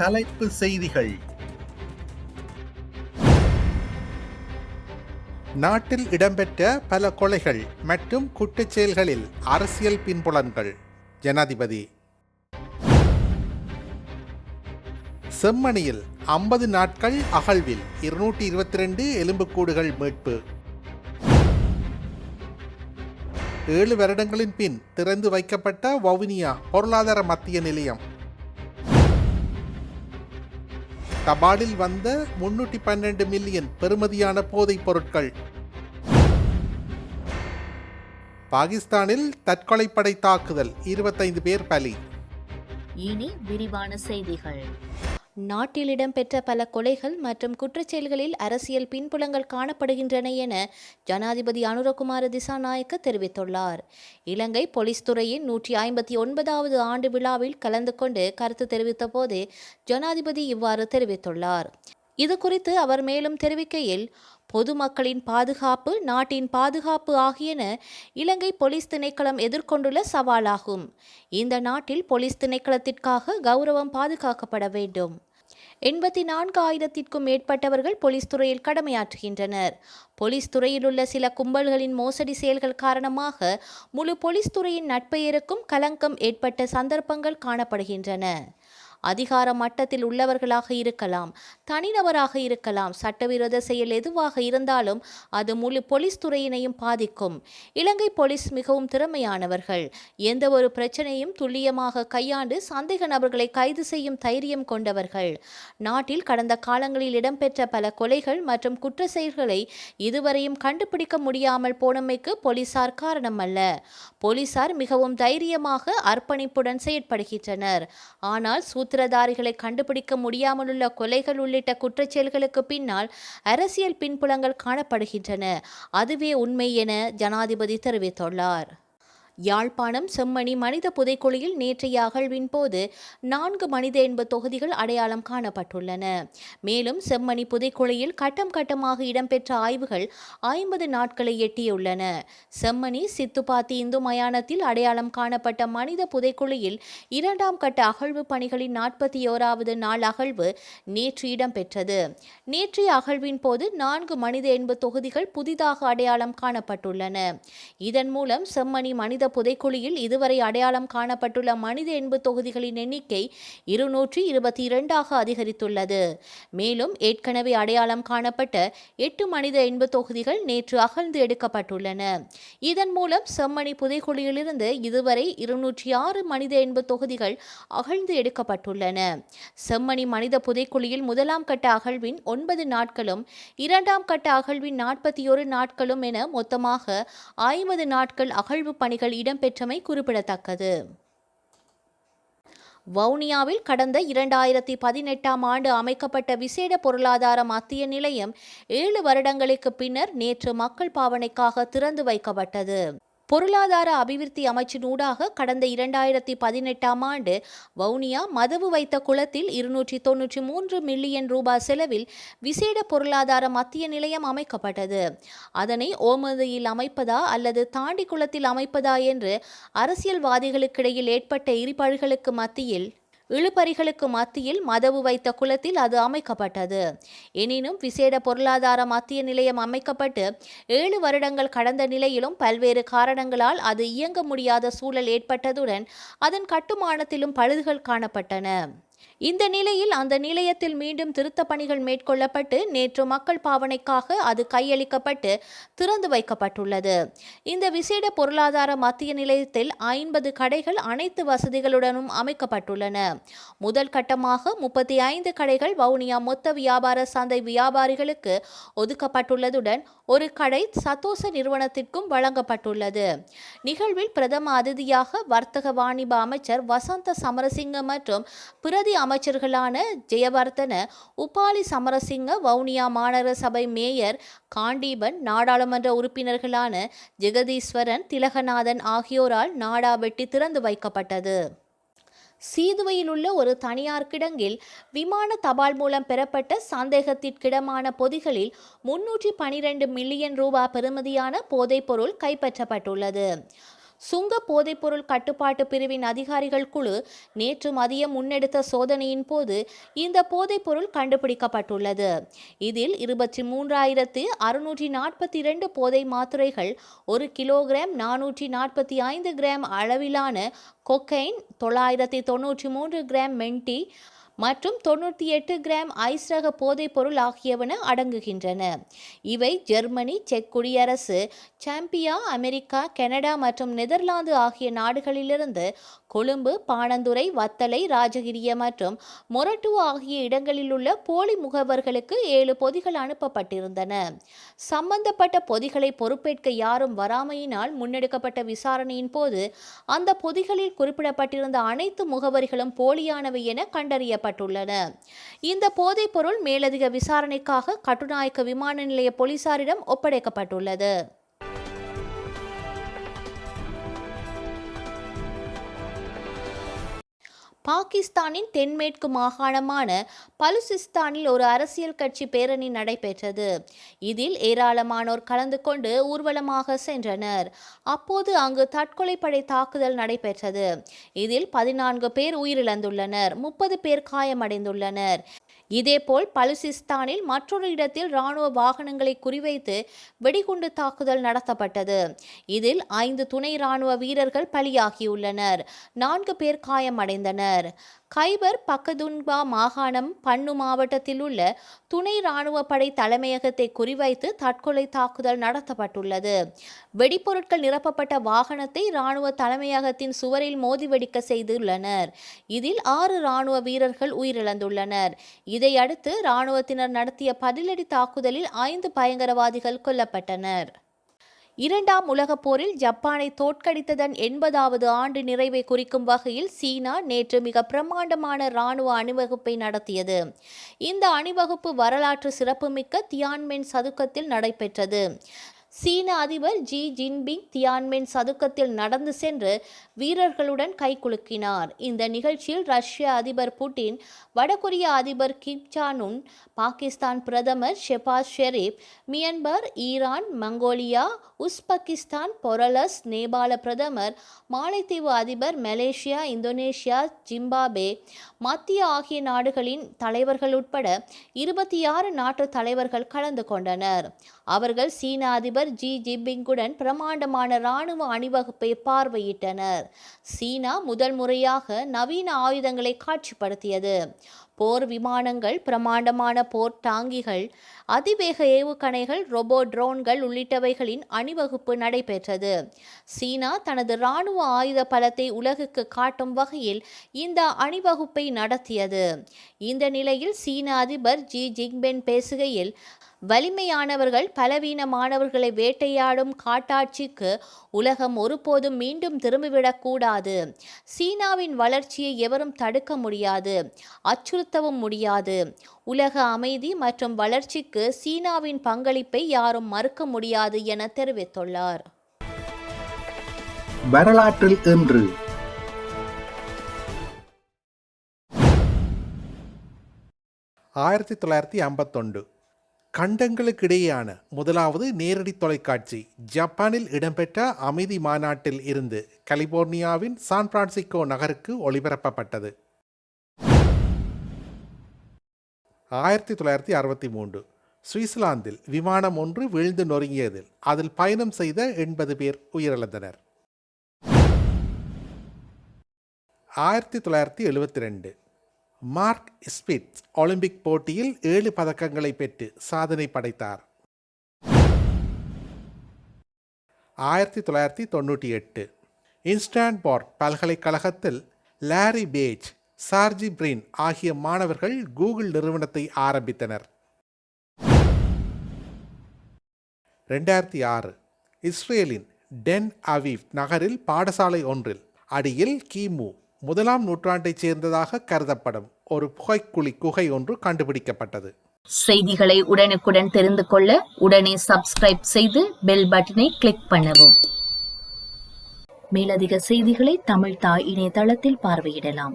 தலைப்பு செய்திகள். நாட்டில் இடம்பெற்ற பல கொலைகள் மற்றும் குற்றச் செயல்களில் அரசியல் பின்புலன்கள். ஜனாதிபதி. செம்மணியில் ஐம்பது நாட்கள் அகழ்வில் இருநூற்றி இருபத்தி ரெண்டு எலும்புக்கூடுகள் மீட்பு. ஏழு வருடங்களின் பின் திறந்து வைக்கப்பட்ட வவுனியா பொருளாதார மத்திய நிலையம். தபாலில் வந்த முன்னூற்றி பன்னெண்டு மில்லியன் பெறுமதியான போதைப் பொருட்கள். பாகிஸ்தானில் தற்கொலைப்படை தாக்குதல் இருபத்தைந்து பேர் பலி. இனி விரிவான செய்திகள். நாட்டில் இடம்பெற்ற பல கொலைகள் மற்றும் குற்றச்செயல்களில் அரசியல் பின்புலங்கள் காணப்படுகின்றன என ஜனாதிபதி அனுரகுமார திசாநாயக்க தெரிவித்துள்ளார். இலங்கை போலீஸ் துறையின் நூற்றி ஐம்பத்தி ஒன்பதாவது ஆண்டு விழாவில் கலந்து கொண்டு கருத்து தெரிவித்த போது ஜனாதிபதி இவ்வாறு தெரிவித்துள்ளார். இது குறித்து அவர் மேலும் தெரிவிக்கையில் பொதுமக்களின் பாதுகாப்பு நாட்டின் பாதுகாப்பு ஆகியன இலங்கை போலீஸ் திணைக்களம் எதிர்கொண்டுள்ள சவாலாகும். இந்த நாட்டில் போலீஸ் திணைக்களத்திற்காக கௌரவம் பாதுகாக்கப்பட வேண்டும். எண்பத்தி நான்கு ஆயிரத்திற்கும் மேற்பட்டவர்கள் போலீஸ் துறையில் கடமையாற்றுகின்றனர். போலீஸ் துறையில் உள்ள சில கும்பல்களின் மோசடி செயல்கள் காரணமாக முழு போலீஸ் துறையின் நட்பெயருக்கும் கலங்கம் ஏற்பட்ட சந்தர்ப்பங்கள் காணப்படுகின்றன. அதிகார மட்டத்தில் உள்ளவர்களாக இருக்கலாம் தனிநபராக இருக்கலாம். சட்டவிரோத செயல் எதுவாக இருந்தாலும் அது முழு போலீஸ் துறையினையும் பாதிக்கும். இலங்கை போலீஸ் மிகவும் திறமையானவர்கள். எந்த ஒரு பிரச்சனையும் துல்லியமாக கையாண்டு சந்தேக நபர்களை கைது செய்யும் தைரியம் கொண்டவர்கள். நாட்டில் கடந்த காலங்களில் இடம்பெற்ற பல கொலைகள் மற்றும் குற்ற செயல்களை இதுவரையும் கண்டுபிடிக்க முடியாமல் போனமைக்கு போலீசார் காரணமல்ல. போலீசார் மிகவும் தைரியமாக அர்ப்பணிப்புடன் செயற்படுகின்றனர். ஆனால் சூத்திரதாரிகளை கண்டுபிடிக்க முடியாமலுள்ள கொலைகள் உள்ளிட்ட குற்றச்செயல்களுக்கு பின்னால் அரசியல் பின்புலங்கள் காணப்படுகின்றன. அதுவே உண்மை என ஜனாதிபதி தெரிவித்துள்ளார். யாழ்ப்பாணம் செம்மணி மனித புதைக்குழியில் நேற்றைய அகழ்வின் போது நான்கு மனித என்ப தொகுதிகள் அடையாளம் காணப்பட்டுள்ளன. மேலும் செம்மணி புதைக்குழியில் கட்டம் கட்டமாக இடம்பெற்ற ஆய்வுகள் ஐம்பது நாட்களை எட்டியுள்ளன. செம்மணி சித்துப்பாத்தி இந்து மயானத்தில் அடையாளம் காணப்பட்ட மனித புதைக்குழியில் இரண்டாம் கட்ட அகழ்வு பணிகளின் நாற்பத்தி ஓராவது நாள் அகழ்வு நேற்று இடம்பெற்றது. நேற்றைய அகழ்வின் போது நான்கு மனித என்ப தொகுதிகள் புதிதாக அடையாளம் காணப்பட்டுள்ளன. இதன் மூலம் செம்மணி மனித புதைக்குழியில் இதுவரை அடையாளம் காணப்பட்டுள்ள மனித எண்பு தொகுதிகளின் எண்ணிக்கை இருநூற்றி இருபத்தி இரண்டாக அதிகரித்துள்ளது. மேலும் ஏற்கனவே அடையாளம் காணப்பட்ட எட்டு மனித எண்பு தொகுதிகள் நேற்று அகழ்ந்து எடுக்கப்பட்டுள்ளன. இதன் மூலம் செம்மணி புதைக்குழியிலிருந்து இதுவரை இருநூற்றி ஆறு மனித எண்பு தொகுதிகள் அகழ்ந்து எடுக்கப்பட்டுள்ளன. செம்மணி மனித புதைக்குழியில் முதலாம் கட்ட அகழ்வின் ஒன்பது நாட்களும் இரண்டாம் கட்ட அகழ்வின் நாற்பத்தி ஒரு நாட்களும் என மொத்தமாக ஐம்பது நாட்கள் அகழ்வு பணிகள் இடம்பெற்றமை குறிப்பிடத்தக்கது. வவுனியாவில் கடந்த இரண்டாயிரத்தி பதினெட்டாம் ஆண்டு அமைக்கப்பட்ட விசேட பொருளாதார மத்திய நிலையம் ஏழு வருடங்களுக்கு பின்னர் நேற்று மக்கள் பாவனைக்காக திறந்து வைக்கப்பட்டது. பொருளாதார அபிவிருத்தி அமைச்சினூடாக கடந்த இரண்டாயிரத்தி பதினெட்டாம் ஆண்டு வவுனியா மதவு வைத்த குளத்தில் இருநூற்றி தொன்னூற்றி மூன்று மில்லியன் ரூபாய் செலவில் விசேட பொருளாதார மத்திய நிலையம் அமைக்கப்பட்டது. அதனை ஓமதியில் அமைப்பதா அல்லது தாண்டி குளத்தில் அமைப்பதா என்று அரசியல்வாதிகளுக்கிடையில் ஏற்பட்ட இருபழுகளுக்கு மத்தியில் இழுபறிகளுக்கு மத்தியில் மதவு வைத்த குளத்தில் அது அமைக்கப்பட்டது. எனினும் விசேட பொருளாதார மத்திய நிலையம் அமைக்கப்பட்டு ஏழு வருடங்கள் கடந்த நிலையிலும் பல்வேறு காரணங்களால் அது இயங்க முடியாத சூழல் ஏற்பட்டதுடன் அதன் கட்டுமானத்திலும் பழுதுகள் காணப்பட்டன. இந்த நிலையில் அந்த நிலையத்தில் மீண்டும் திருத்த பணிகள் மேற்கொள்ளப்பட்டு நேற்று மக்கள் பாவனைக்காக அது கையளிக்கப்பட்டு திறந்து வைக்கப்பட்டுள்ளது. இந்த விசேட பொருளாதார மத்திய நிலையத்தில் ஐம்பது கடைகள் அனைத்து வசதிகளுடனும் அமைக்கப்பட்டுள்ளன. முதல் கட்டமாக முப்பத்தி ஐந்து கடைகள் வவுனியா மொத்த வியாபார சந்தை வியாபாரிகளுக்கு ஒதுக்கப்பட்டுள்ளதுடன் ஒரு கடை சத்தோச நிறுவனத்திற்கும் வழங்கப்பட்டுள்ளது. நிகழ்வில் பிரதம அதிதியாக வர்த்தக வாணிப அமைச்சர் வசந்த சமரசிங்க மற்றும் பிரதி அமைச்சர்களான ஜெயவர்தன உபாலி சமரசிங்க வவுனியா மாநகர சபை மேயர் காண்டீபன் நாடாளுமன்ற உறுப்பினர்களான ஜெகதீஸ்வரன் திலகநாதன் ஆகியோரால் நாடா வெட்டி திறந்து வைக்கப்பட்டது. சீதுவையில் உள்ள ஒரு தனியார் கிடங்கில் விமான தபால் மூலம் பெறப்பட்ட சந்தேகத்திற்கிடமான பொதிகளில் முன்னூற்றி பனிரெண்டு மில்லியன் ரூபாய் பெறுமதியான போதைப்பொருள் கைப்பற்றப்பட்டுள்ளது. சுங்க போதைப்பொருள் கட்டுப்பாட்டு பிரிவின் அதிகாரிகள் குழு நேற்று மதியம் முன்னெடுத்த சோதனையின் போது இந்த போதைப்பொருள் கண்டுபிடிக்கப்பட்டுள்ளது. இதில் இருபத்தி மூன்றாயிரத்து அறுநூற்றி நாற்பத்தி இரண்டு போதை மாத்திரைகள் ஒரு கிலோகிராம் நானூற்றி நாற்பத்தி ஐந்து கிராம் அளவிலான கொக்கைன் தொள்ளாயிரத்தி தொன்னூற்றி மூன்று கிராம் மென்டி மற்றும் தொண்ணூற்றி எட்டு கிராம் ஐஸ் ரக போதைப்பொருள் ஆகியவன அடங்குகின்றன. இவை ஜெர்மனி செக் குடியரசு சாம்பியா அமெரிக்கா கனடா மற்றும் நெதர்லாந்து ஆகிய நாடுகளிலிருந்து கொழும்பு பாணந்துறை வத்தலை ராஜகிரிய மற்றும் மொரட்டு ஆகிய இடங்களில் உள்ள போலி முகவர்களுக்கு ஏழு பொதிகள் அனுப்பப்பட்டிருந்தன. சம்பந்தப்பட்ட பொதிகளை பொறுப்பேற்க யாரும் வராமையினால் முன்னெடுக்கப்பட்ட விசாரணையின் போது அந்த பொதிகளில் குறிப்பிடப்பட்டிருந்த அனைத்து முகவரிகளும் போலியானவை என கண்டறியப்பட்டுள்ளன இந்த போதைப்பொருள் மேலதிக விசாரணைக்காக கட்டுநாயக்க விமான நிலைய போலீசாரிடம் ஒப்படைக்கப்பட்டுள்ளது. பாகிஸ்தானின் தென்மேற்கு மாகாணமான பலுசிஸ்தானில் ஒரு அரசியல் கட்சி பேரணி நடைபெற்றது. இதில் ஏராளமானோர் கலந்து கொண்டு ஊர்வலமாக சென்றனர். அப்போது அங்கு தற்கொலைப்படை தாக்குதல் நடைபெற்றது. இதில் பதினான்கு பேர் உயிரிழந்துள்ளனர். முப்பது பேர் காயமடைந்துள்ளனர். இதேபோல் பலுசிஸ்தானில் மற்றொரு இடத்தில் இராணுவ வாகனங்களை குறிவைத்து வெடிகுண்டு தாக்குதல் நடத்தப்பட்டது. இதில் ஐந்து துணை இராணுவ வீரர்கள் பலியாகியுள்ளனர். நான்கு பேர் காயமடைந்தனர். கைபர் பக்கதுன்பா மாகாணம் பன்னு மாவட்டத்தில் உள்ள துணை இராணுவ படை தலைமையகத்தை குறிவைத்து தற்கொலை தாக்குதல் நடத்தப்பட்டுள்ளது. வெடிப்பொருட்கள் நிரப்பப்பட்ட வாகனத்தை இராணுவ தலைமையகத்தின் சுவரில் மோதி வெடிக்க செய்துள்ளனர். இதில் ஆறு இராணுவ வீரர்கள் உயிரிழந்துள்ளனர். இதையடுத்து இராணுவத்தினர் நடத்திய பதிலடி தாக்குதலில் ஐந்து பயங்கரவாதிகள் கொல்லப்பட்டனர். இரண்டாம் உலகப் போரில் ஜப்பானை தோற்கடித்ததன் எண்பதாவது ஆண்டு நிறைவை குறிக்கும் வகையில் சீனா நேற்று மிக பிரம்மாண்டமான இராணுவ அணிவகுப்பை நடத்தியது. இந்த அணிவகுப்பு வரலாற்று சிறப்புமிக்க தியான்மென் சதுக்கத்தில் நடைபெற்றது. சீன அதிபர் ஜி ஜின்பிங் தியான்மென் சதுக்கத்தில் நடந்து சென்று வீரர்களுடன் கைகுலுக்கினார் இந்த நிகழ்ச்சியில் ரஷ்ய அதிபர் புட்டின் வடகொரிய அதிபர் கிம் சானுன் பாகிஸ்தான் பிரதமர் Shehbaz Sharif Myanmar Iran Mongolia Uzbekistan Belarus நேபாள பிரதமர் மாலைத்தீவு அதிபர் மலேசியா இந்தோனேஷியா ஜிம்பாபே மத்திய ஆகிய நாடுகளின் தலைவர்கள் உட்பட இருபத்தி ஆறு நாட்டு தலைவர்கள் கலந்து கொண்டனர். அவர்கள் சீன அதிபர் ஜி. ஜின்பிங்குடன் பிரமாண்டமான இராணுவ அணிவகுப்பை பார்வையிட்டனர். சீனா முதல் முறையாக நவீன ஆயுதங்களை காட்சிப்படுத்தியது. போர் விமானங்கள் பிரமாண்டமான போர் டாங்கிகள் அதிவேக ஏவுகணைகள் ரோபோ ட்ரோன்கள் உள்ளிட்டவைகளின் அணிவகுப்பு நடைபெற்றது. சீனா தனது இராணுவ ஆயுத பலத்தை உலகுக்கு காட்டும் வகையில் இந்த அணிவகுப்பை நடத்தியது. இந்த நிலையில் சீன அதிபர் ஜி. ஜிங்பென் பேசுகையில் வலிமையானவர்கள் பலவீனமானவர்களை வேட்டையாடும் காட்டாட்சிக்கு உலகம் ஒருபோதும் மீண்டும் திரும்பிவிடக்கூடாது. சீனாவின் வளர்ச்சியை எவரும் தடுக்க முடியாது அச்சுறுத்தவும் முடியாது. உலக அமைதி மற்றும் வளர்ச்சிக்கு சீனாவின் பங்களிப்பை யாரும் மறுக்க முடியாது என தெரிவித்துள்ளார். வரலாற்றில் இன்று. ஆயிரத்தி தொள்ளாயிரத்தி ஐம்பத்தொண்டு கண்டங்களுக்கிடையேயான முதலாவது நேரடி தொலைக்காட்சி ஜப்பானில் இடம்பெற்ற அமைதி மாநாட்டில் இருந்து கலிபோர்னியாவின் சான் பிரான்சிஸ்கோ நகருக்கு ஒளிபரப்பப்பட்டது. ஆயிரத்தி தொள்ளாயிரத்தி அறுபத்தி மூன்று. சுவிட்சர்லாந்தில் விமானம் ஒன்று வீழ்ந்து நொறுங்கியதில் அதில் பயணம் செய்த எண்பது பேர் உயிரிழந்தனர். ஆயிரத்தி தொள்ளாயிரத்தி எழுபத்தி ரெண்டு. மார்க் ஸ்பிட்ஸ் ஒலிம்பிக் போட்டியில் ஏழு பதக்கங்களை பெற்று சாதனை படைத்தார். ஆயிரத்தி தொள்ளாயிரத்தி தொண்ணூற்றி எட்டு. இன்ஸ்டான்போர்ட் பல்கலைக்கழகத்தில் லாரி பேஜ் சார்ஜி பிரின் ஆகிய மாணவர்கள் கூகுள் நிறுவனத்தை ஆரம்பித்தனர். ரெண்டாயிரத்தி ஆறு. இஸ்ரேலின் டென் அவீவ் நகரில் பாடசாலை ஒன்றில் அடியில் கிமு முதலாம் நூற்றாண்டைச் சேர்ந்ததாக கருதப்படும் ஒரு புகைக்குழி குகை ஒன்று கண்டுபிடிக்கப்பட்டது. செய்திகளை உடனுக்குடன் தெரிந்து கொள்ள உடனே சப்ஸ்கிரைப் செய்து பெல் பட்டனை கிளிக் பண்ணவும். மேலதிக செய்திகளை தமிழ் தாய் இணையதளத்தில் பார்வையிடலாம்.